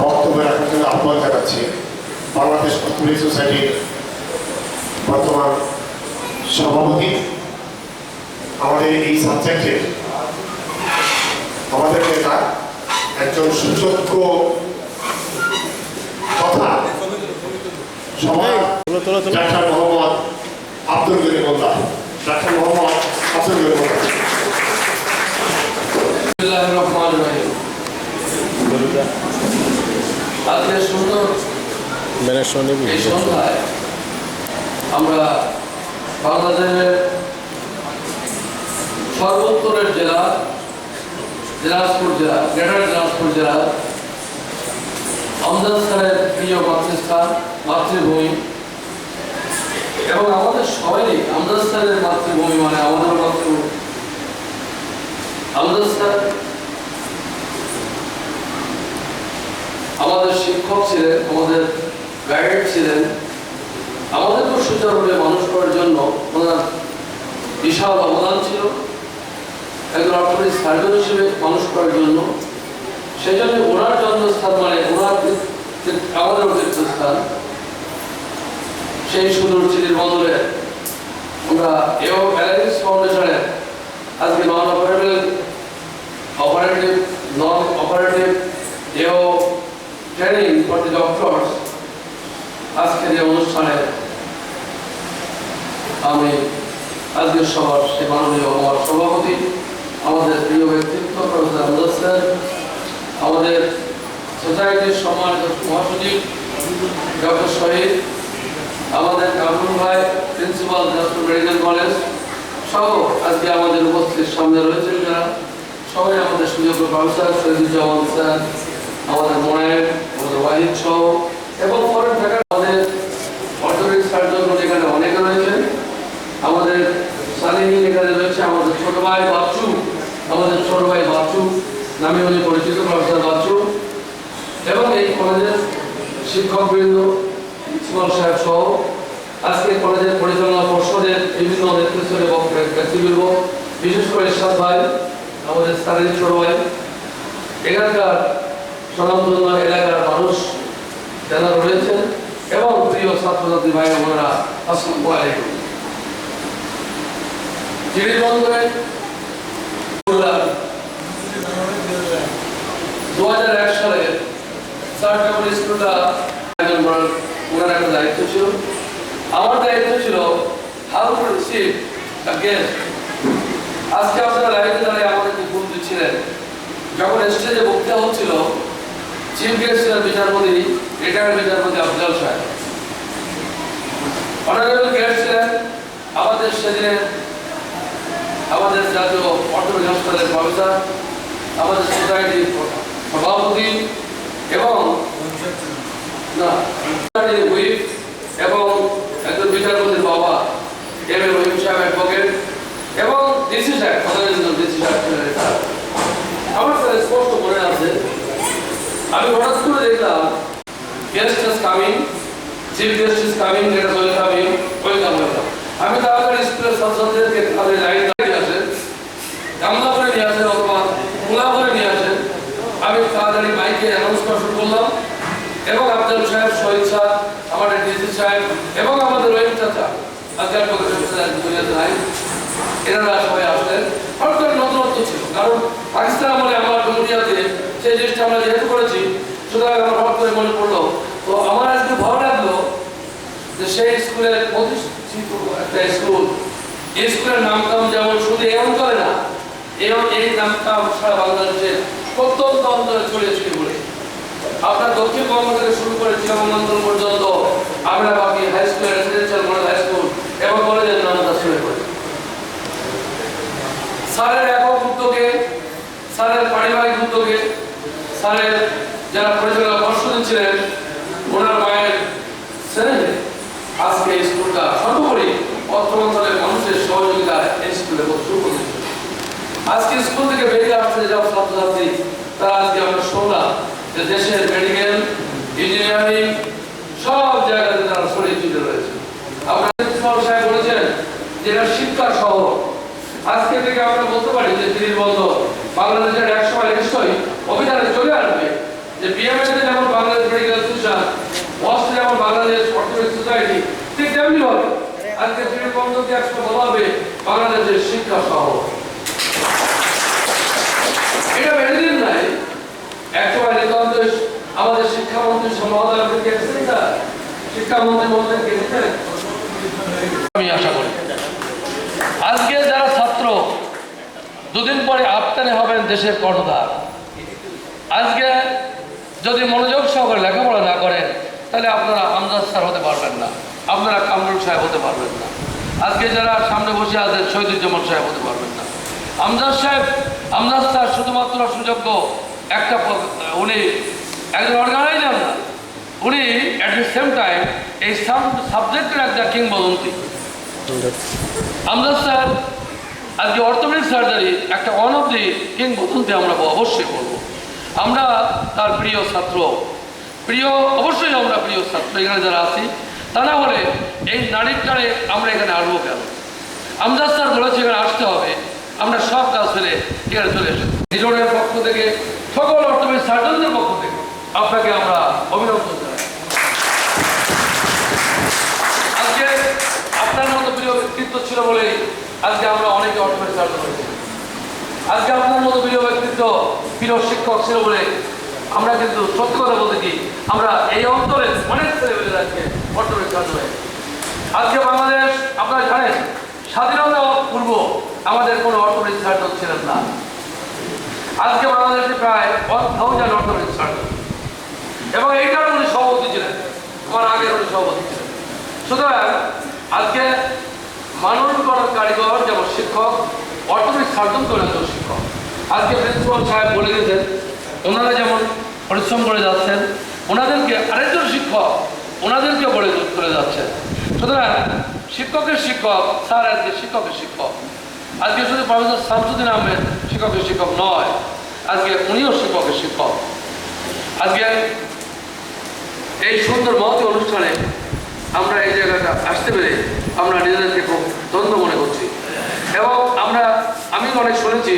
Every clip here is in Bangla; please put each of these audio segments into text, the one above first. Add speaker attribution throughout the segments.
Speaker 1: বক্তব্য রাখার জন্য আহ্বান জানাচ্ছি। বাংলাদেশ কর্পোরেট সোসাইটির বর্তমান সভাপতি। আমাদের এই সাবজেক্টের আমাদের নেতা একজন সুযোগ্য কথা সবাই ডাক্তার মোহাম্মদ আব্দুল মোল্লা ডাক্তার মোহাম্মদ আব্দুল মোল্লা
Speaker 2: রহমানির রহিম। আজকে সুন্দর এই সন্ধ্যায় আমরা বাংলাদেশের সর্বোত্তরের জেলা দিনাজপুর জেলা গ্রেটার দিনাজপুর জেলা আমজাদ স্যারের প্রিয় মাতৃস্থান মাতৃভূমি এবং আমাদের সবারই আমজাদ স্যারের মাতৃভূমি মানে আমাদের মাতৃভূমি আমজাদ স্যার আমাদের শিক্ষক ছিলেন আমাদের গাইড ছিলেন। আমাদেরকেও সুচারুভাবে মানুষ করার জন্য ওনার বিশাল অবদান ছিল। একজন অর্থনৈতিক সার্জন হিসেবে মানুষ করার জন্য। সেই জন্য ওনার জন্মস্থান মানে ওনার আমাদের তীর্থস্থান সেই সুদূর চিঠির বদলে আমরা এও ফাউন্ডেশনের আজকে নন আজকের এই অনুষ্ঠানে আমি আজকের সবার সে মাননীয় আমার সভাপতি, আমাদের প্রিয় ব্যক্তিত্ব প্রফেসর আমজাদ স্যার আমাদের সোসাইটির সম্মানিত মহাসচিব ডক্টর শহীদ, আমাদের কামরুল ভাই, প্রিন্সিপাল দিনাজপুর মেডিকেল কলেজ সহ আজকে আমাদের উপস্থিত সামনে রয়েছেন যারা। সবাই আমাদের সুযোগ্য প্রফেসর সৈয়দুজ্জামান স্যার, আমাদের মোনায়েব, আমাদের ওয়াহিদ সহ এবং ফরেন থাকার আমাদের অর্থনৈতিক সার্জন এখানে অনেকে রয়েছেন আমাদের সালিহীন এখানে রয়েছে আমাদের ছোট ভাই বাচ্চু, আমাদের ছোট ভাই বাচ্চু নামে উনি পরিচিত, প্রফেসর বাচ্চু। এবং এই কলেজের শিক্ষকবৃন্দ প্রিন্সিপাল সাহেব সহ আজকে কলেজের পরিচালনা পর্ষদের বিভিন্ন নেতৃত্বের ব্যক্তিবৃন্দ, বিশেষ করে সাত ভাই, আমাদের স্থানীয় ছোট ভাই এখানকার স্বনামধন্য এলাকার মানুষ যারা রয়েছেন এবং প্রিয় ছাত্রছাত্রী ভাই আমরা আসসালামু আলাইকুম। গেস্ট আজকে আপনারা লাইভে দাঁড়িয়ে আমাদেরকে যখন স্টেজে বক্তৃতা হচ্ছিল চিফ গেস্ট ছিলেন বিচারপতি রিটায়ার্ড আফজাল সাহেব। অনারেবল গেস্ট আমাদের সেদিনে আমাদের জাতীয় অর্থনৈতিক হাসপাতালের প্রফেসর, আমাদের সোসাইটির সভাপতি এবং না হুইপ এবং একজন বিচারপতির বাবা, এম এ রহিম সাহেব অ্যাডভোকেট এবং ডিসি সাহেব সদানন্দ ডিসি আমার স্যার স্পষ্ট মনে আছে, আমি হঠাৎ করে দেখলাম guest coming chief guest coming এটা ওয়েলকাম ওয়েলকাম ওয়েলকাম আমি তাড়াতাড়ি স্কুলের ছাত্রছাত্রীদেরকে তাদের লাইন দাঁড়িয়ে আসেন গামলা করে নিয়ে আসেন অথবা মোলা করে নিয়ে আসেন। আমি তাড়াতাড়ি মাইকে অ্যানাউন্স করা শুরু করলাম। এবং আফজাল সাহেব, শহীদ সাহেব আমাদের ডিসি সাহেব এবং আমাদের রহিম চাচা আজকাল নাই। এনারা সবাই আসলেন। হঠাৎ করে নতুনত্ব ছিল, কারণ পাকিস্তান আমলে আমার ডুমুরিয়াতে সেই জিনিসটা আমরা যেহেতু করেছি, সুতরাং আমার হঠাৎ করে মনে পড়ল, তো আমার আজকে ভালো লাগল যে সেই স্কুলের প্রতিষ্ঠিত একটা স্কুল, এই স্কুলের নাম নামকাম যেমন শুধু এমন অঞ্চলে না এই এই নামকাম সারা বাংলাদেশে প্রত্যন্ত অঞ্চলে ছড়িয়ে বলে আপনার দক্ষিণবঙ্গ থেকে শুরু করে চিরবঙ্গাঞ্চল পর্যন্ত আমরা বাকি high school residential model high school এবং কলেজের নাম তার শুরু করে স্যারের একক উদ্যোগে, স্যারের পারিবারিক উদ্যোগে, স্যারের যারা পরিচালনা পর্ষদে ছিলেন, ওনার মায়ের স্নেহে আজকে এই স্কুলটা সর্বোপরি অত্র অঞ্চলের মানুষের সহযোগিতায় এই স্কুলে শুরু আজকে স্কুল থেকে বেরিয়ে আসছে যে সব ছাত্রছাত্রী, তারা আজকে আমরা শুনলাম যে দেশের মেডিকেল ইঞ্জিনিয়ারিং সব জায়গাতে তারা ছড়িয়ে ছিটে রয়েছে। আপনার সাহেব বলেছেন যে এটা শিক্ষার শহর। আজকে থেকে আমরা বলতে পারি যে তিনি বলতো, বাংলাদেশের এক সময় নিশ্চয়ই অভিযানে চলে আসবে যে বিএমএতে যেমন বাংলাদেশ মেডিকেল সোসাইটি ওয়াস্ট যেমন বাংলাদেশ অর্থনৈতিক সোসাইটি ঠিক তেমনি হবে আজকে তিনি বন্ধুকে একসময় বলা হবে বাংলাদেশের শিক্ষা শহর। একসময় নিতান্ত আমাদের শিক্ষামন্ত্রী মহোদয় আপনি গেছেন না শিক্ষামন্ত্রী মহোদয় গেছেন আমি আশা করি। আজকে যারা ছাত্র, দুদিন পরে আফতারে হবেন দেশের কর্ণধার। আজকে যদি মনোযোগ সহকারে লেখাপড়া না করেন, তাহলে আপনারা আমজাদ স্যার হতে পারবেন না। আপনারা কামরুল সাহেব হতে পারবেন না। আজকে যারা সামনে বসে আছেন, শহীদুজ্জামান সাহেব হতে পারবেন না। আমজাদ সাহেব, আমজাদ স্যার শুধুমাত্র সুযোগ্য একটা উনি একজন অর্গানাইজার না উনি অ্যাট দ্য সেম টাইম এই সাবজেক্টের একটা কিংবদন্তি। আমজাদ স্যার, আজকে অর্থোপেডিক সার্জারি একটা ওয়ান অফ দি কিংবদন্তি আমরা অবশ্যই বলব। আমরা তার প্রিয় ছাত্র। প্রিয়, অবশ্যই আমরা প্রিয় ছাত্র, এখানে যারা আছি, তা না হলে এই নারীর টানে আমরা এখানে আসব কেন? আমজাদ স্যার বলেছে এখানে আসতে হবে, আমরা সব কাজ ফেলে এখানে চলে এসেছি। হিরোডের পক্ষ থেকে সকল অর্থোপেডিক সার্জনদের পক্ষ থেকে আপনাকে আমরা অভিনন্দন জানাই। আজকে আপনার মতো প্রিয় ব্যক্তিত্ব ছিল বলেই আজকে আমরা অনেকে অটোমেট সার্জন হয়েছি। আজকে আপনার মতো প্রিয় ব্যক্তিত্ব, প্রিয় শিক্ষক ছিল বলে আমরা কিন্তু সত্যি কথা বলতে কি, আমরা এই অঞ্চলের অনেক ছেলেমেয়েরা আজকে অটোমেট সার্জন হয়ে আজকে বাংলাদেশ, আপনারা জানেন, স্বাধীনতা পূর্ব আমাদের কোনো অটোমেট সার্জন ছিলেন না। আজকে বাংলাদেশে প্রায় ওয়ান থাউজেন্ড অটোমেট সার্জন এবং এইটার উনি সভাপতি ছিলেন। আমার আগের উনি সভাপতি ছিলেন। সুতরাং আজকে গড়ার কারিগর যেমন শিক্ষক অর্থনৈতিক সার্জন করেন একজন শিক্ষক। আজকে প্রিন্সিপাল সাহেব বলে গেছেন ওনারা যেমন পরিশ্রম করে যাচ্ছেন, ওনাদেরকে আরেকজন শিক্ষক, ওনাদেরকে বলে করে যাচ্ছেন। সুতরাং শিক্ষকের শিক্ষক, স্যার আজকে শিক্ষকের শিক্ষক। আজকে শুধু প্রফেসর শামসুদ্দিন আহমেদ শিক্ষকের শিক্ষক নয়। আজকে উনিও শিক্ষকের শিক্ষক। আজকে এই সুন্দর মহতি অনুষ্ঠানে আমরা এই জায়গাটা আসতে পেরে আমরা নিজেদেরকে খুব দ্বন্দ্ব মনে করছি। এবং আমরা, আমি অনেক শুনেছি,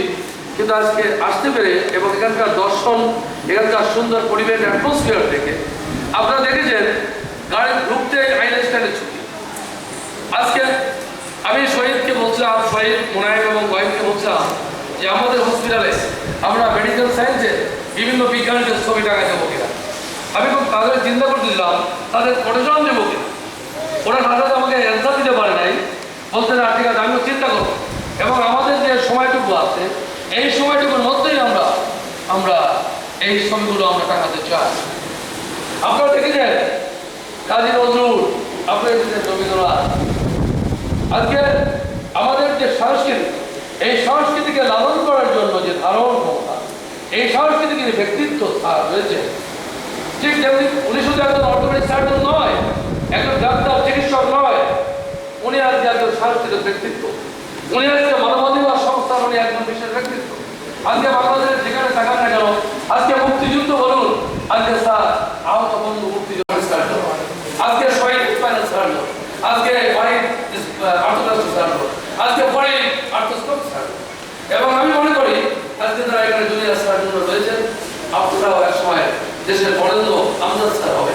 Speaker 2: কিন্তু আজকে আসতে পেরে এবং এখানকার দর্শন, এখানকার সুন্দর পরিবেশ অ্যাটমসফিয়ার থেকে আপনারা দেখেছেন, গাড়ি ঢুকতে আইন স্ট্যান্ডে ছুটি। আজকে আমি শহীদকে বলছিলাম, শহীদ মোনায়েম এবং গয়েমকে বলছিলাম যে আমাদের হসপিটালে আমরা মেডিকেল সায়েন্সে বিভিন্ন বিজ্ঞানীদের ছবি টাকা দেবো কিনা আমি খুব তাদের চিন্তা করতে দিলাম তাদের কোটেশন দেবো কিনা? ওরা সাধারণত আমাকে অ্যান্সার দিতে পারে নাই। বলতে না, ঠিক আছে, আমিও চিন্তা করব। এবং আমাদের যে সময়টুকু আছে, এই সময়টুকুর মধ্যেই আমরা আমরা এই ছবিগুলো আমরা টাকাতে চাই। আপনারা দেখেছেন, কাজী নজরুল, আপনারা রবীন্দ্রনাথ। আজকে আমাদের যে সংস্কৃতি, এই সংস্কৃতিকে লালন করার জন্য যে ধারণ ক্ষমতা এই সংস্কৃতি কিন্তু ব্যক্তিত্ব রয়েছে। ঠিক যেমনি উনি শুধু একজন অর্থোপেডিক সার্জন নয়, একজন ডাক্তার, চিকিৎসক নয়, উনি আজকে একজন সাংস্কৃতিক ব্যক্তিত্ব। উনি আজকে মানবাধিকার সংস্থার উনি একজন বিশেষ ব্যক্তিত্ব। আজকে বাংলাদেশের যেখানে থাকার না কেন, আজকে মুক্তিযুদ্ধ বলুন, আজকে স্যার আহত বন্ধু মুক্তিযুদ্ধ সার্জন আজকে শহীদ স্পাইনাল সার্জন আজকে শহীদ আর্থোপ্লাস্টিক সার্জন আজকে পরে আর্থোস্কোপ সার্জন এবং আমি মনে করি আজকে যারা এখানে জুনিয়র সার্জন রয়েছেন আপনারাও এক সময় দেশের বরেণ্য আমজাদ স্যার হবে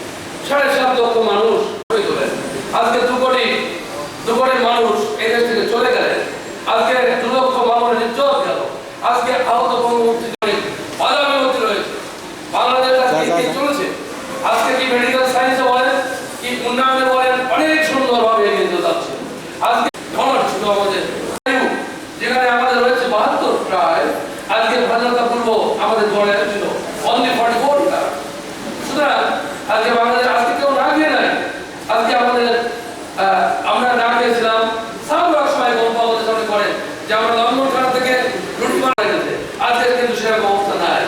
Speaker 2: সাড়ে সাত লক্ষ মানুষ আজকে দু কোটি দু কোটি মানুষ এই দেশ থেকে চলে গেলেন। আজকে দু লক্ষ মানুষের ইজ্জত গেল। আজকে আহত রয়েছে। বাংলাদেশ আজকে কি চলেছে? আজকে কি মেডিকেল সায়েন্সে বলেন কি উন্নয়নে বলেন অনেক সুন্দরভাবে এগিয়ে যাচ্ছে। আজকে আমাদের। যেখানে আমাদের রয়েছে বাহাত্তর প্রায় আজকে স্বাধীনতা পূর্ব আমাদের গড়ে ছিল অনলি ফর্টি ফোর সুতরাং আজকে বাংলাদেশ আজকে কেউ না খেয়ে নাই আজকে আমাদের আহ, আমরা না খেয়েছিলাম সামরাক সময় গল্প আমাদের সামনে করে যে আমরা লন্ডন খানা থেকে রুটি বানাই গেছে আজকে কিন্তু সেরকম অবস্থা নাই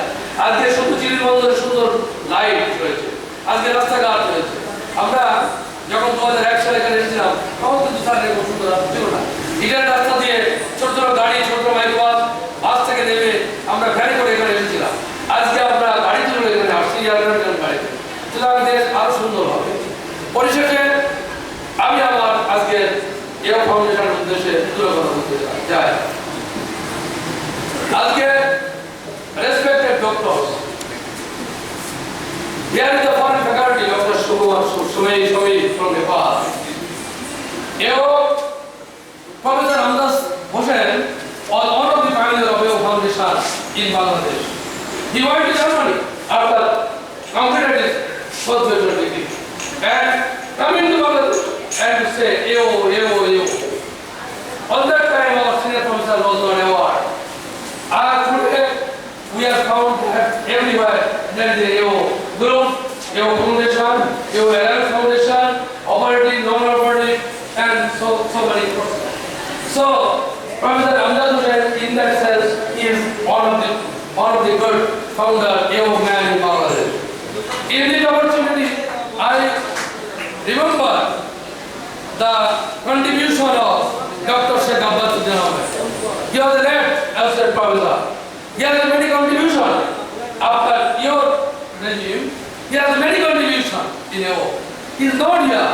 Speaker 2: আজকে শুধু চিলির বন্দরে সুন্দর লাইট রয়েছে আজকে রাস্তাঘাট রয়েছে আমরা যখন দু হাজার এক সালে এখানে এসেছিলাম তখন কিন্তু স্যার এরকম সুন্দর রাস্তা ছিল না রাস্তা দিয়ে ছোট ছোট গাড়ি ছোট ছোট মাইক্রোবাস বাস থেকে নেমে আমরা ভ্যানে করে এখানে এসেছিলাম আজকে আমরা গাড়ি চলে এখানে আসছি সুতরাং আরও সুন্দর হবে পরিশেষে আমি আমার আজকে এও ফাউন্ডেশনের উদ্দেশ্যে তুলে কথা বলতে চাই আজকে respected doctors Here is the foreign faculty, Dr. Shubham Sumay Sumay from Nepal. Eo in Bangladesh. He went to Germany after completed his first bachelor degree and coming to Bangladesh and to say Eo, Eo, Eo. On that time our senior professor was not award. Uh, today we have found that everywhere there is a EO group, EO foundation, EO Contribution after your regime. He has many contribution in AO. He is not here.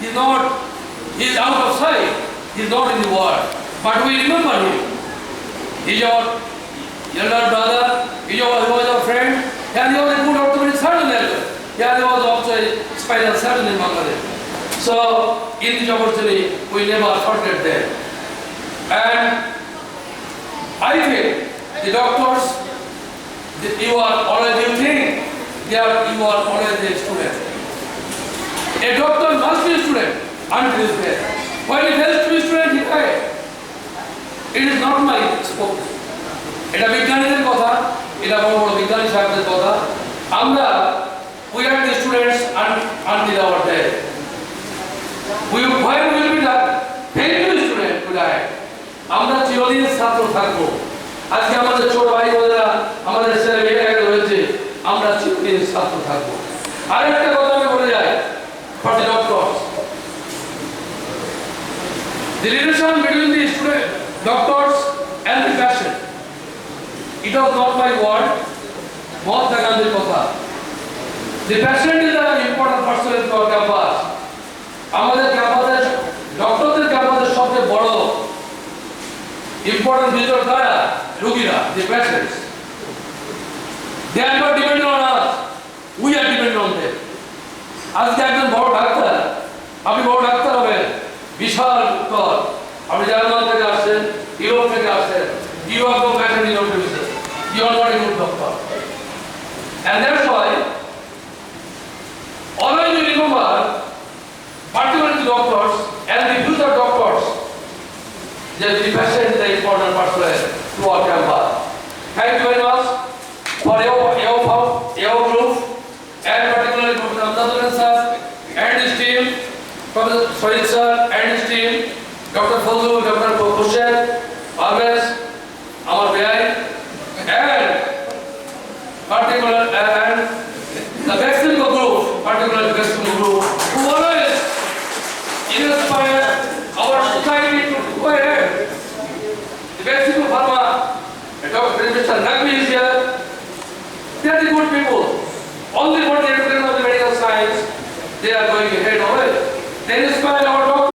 Speaker 2: He is not. He is out of sight. He is not in the world. But we remember him. He is our younger brother. He was, he was our friend. And he was a good orthopedic surgeon as well. Yeah, he was also a spinal surgeon in Bangladesh. So, in this opportunity, we never forget that. And I think the doctors, that you are you think they are, you are always a student. A doctor must be a student until his death. When he fails to be a student, he dies. It is not my spoke. এটা বিজ্ঞানীদের কথা এটা বড় বড় বিজ্ঞানী সাহেবদের কথা আমরা we are the students until our death we when will be the faithful student to die আমরা চিরদিন ছাত্র থাকব আজকে আমাদের ছোট ভাই বোনেরা আমাদের doctors and the. It was The patient is an important person in. আমাদের ক্যাম্পাসের সবচেয়ে বড় ইম্পর্টেন্ট ভিজিটর কারা রোগীরা the patients. They are not dependent on us. We are dependent on আজকে একজন বড় ডাক্তার আপনি বড় ডাক্তার হবেন বিশাল উত্তর আপনি জার্মান থেকে আসছেন ইউরোপ থেকে আসছেন you are no pattern in your you are not a doctor And that's why always you remember, particularly doctors and the future doctors, that the patient is the important person to our campus. Thank you very much for your, your, our behind and particular and the vaccine